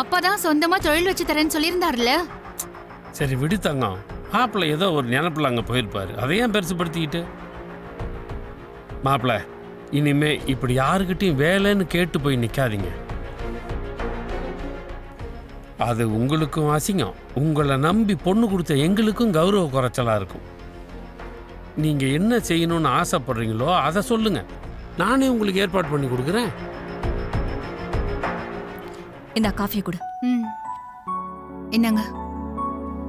அப்பாதான் சொந்தமா தொழில் வச்சு தரேன்னு சொல்லியிருந்தாருல்ல. சரி விடு தங்கம். மாப்பிள்ளை ஏதோ ஒரு நினப்பில் அங்கே போயிருப்பாரு. அதை ஏன் பெருசுப்படுத்திக்கிட்டு. மாப்பிள்ள இனிமே இப்படி யாருக்கிட்டையும் வேலைன்னு கேட்டு போய் நிற்காதீங்க அது உங்களுக்கும் அசிங்கம். உங்களை நம்பி பொண்ணு கொடுத்த எங்களுக்கும் கௌரவ குறைச்சலாக இருக்கும். நீங்கள் என்ன செய்யணும்னு ஆசைப்படுறீங்களோ அதை சொல்லுங்கள் நானே உங்களுக்கு ஏற்பாடு பண்ணி கொடுக்குறேன். இந்த காஃபியை கொடு. ம். என்னங்க?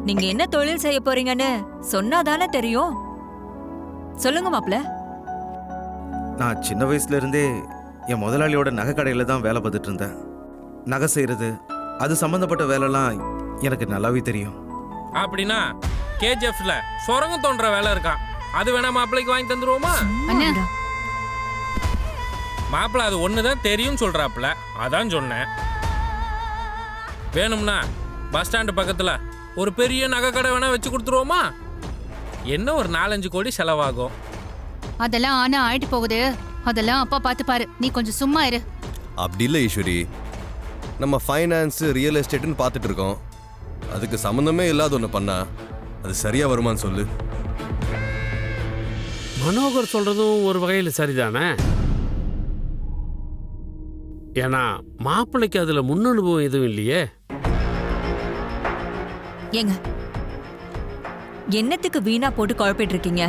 நீங்க என்ன தொழில் செய்ய போறீங்கன்னு சொன்னாதானே தெரியும். சொல்லுங்க மாப்ள நான் சின்ன வயசுல இருந்தே என் முதலாளியோட நகை கடையில் தான் வேலை பார்த்துட்டு இருந்தேன் நகை செய்கிறது அது சம்மந்தப்பட்ட வேலைலாம் எனக்கு நல்லாவே தெரியும். அப்படின்னா கேஜிஎஃப்ல சுரங்கம் தோன்ற வேலை இருக்கான் அது வேணா மாப்பிள்ளைக்கு வாங்கி தந்துருவோமா? அண்ணா. மாப்பிள்ளை அது ஒன்று தான் தெரியும் சொல்கிறாப்புல அதான் சொன்னேன். வேணும்னா பஸ் ஸ்டாண்டு பக்கத்தில் ஒரு பெரிய நகை கடை வேணா வச்சு கொடுத்துருவோமா? என்ன ஒரு நாலஞ்சு கோடி செலவாகும்? அதெல்லாம் ஆனா ஆயிட்டு போகுது. அதெல்லாம் அப்பா பார்த்துப்பாரு நீ கொஞ்சம் சும்மா இரு. அப்படி இல்லை ஈஸ்வரி. நம்ம ஃபைனான்ஸ் ரியல் எஸ்டேட்னு பார்த்துட்டு இருக்கோம். அதுக்கு சம்மந்தமே இல்லாத ஒன்று பண்ணா அது சரியா வருமான்னு சொல்லு. மனோகர் சொல்றதும் ஒரு வகையில் சரிதானே? ஏன்னா மாப்பிள்ளைக்கு அதுல முன் அனுபவம் எதுவும் இல்லையே? ஏங்க என்னத்துக்கு வீணா போட்டு குழப்பிட்டு இருக்கீங்க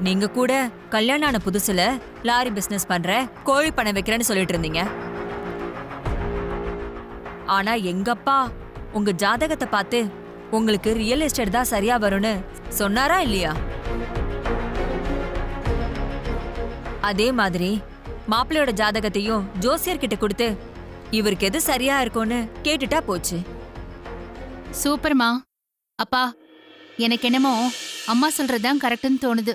நீங்க கூட கல்யாணம் ஆன புதுசுல லாரி பிசினஸ் பண்ற கோழி பண்ண வைக்கிறேன்னு சொல்லிட்டு இருந்தீங்க. ஆனா எங்கப்பா உங்க ஜாதகத்தை பார்த்து உங்களுக்கு ரியல் எஸ்டேட் தான் சரியா வரும்னு சொன்னாரா இல்லையா? அதே மாதிரி மாப்பிள்ளையோட ஜாதகத்தையும் ஜோசியர்கிட்ட கொடுத்து இவருக்கு எது சரியா இருக்கும்னு கேட்டுட்டா போச்சு. சூப்பர்மா. அப்பா எனக்கு என்னமோ அம்மா சொல்றதுதான் கரெக்ட்னு தோணுது.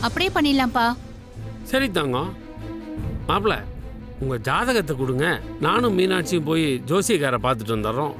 அப்படியே பண்ணிடலாம்ப்பா. சரி தங்கம். மாப்பிள்ள உங்க ஜாதகத்தை கொடுங்க. நானும் மீனாட்சியும் போய் ஜோசியக்காரை பார்த்துட்டு வந்துடுறோம்.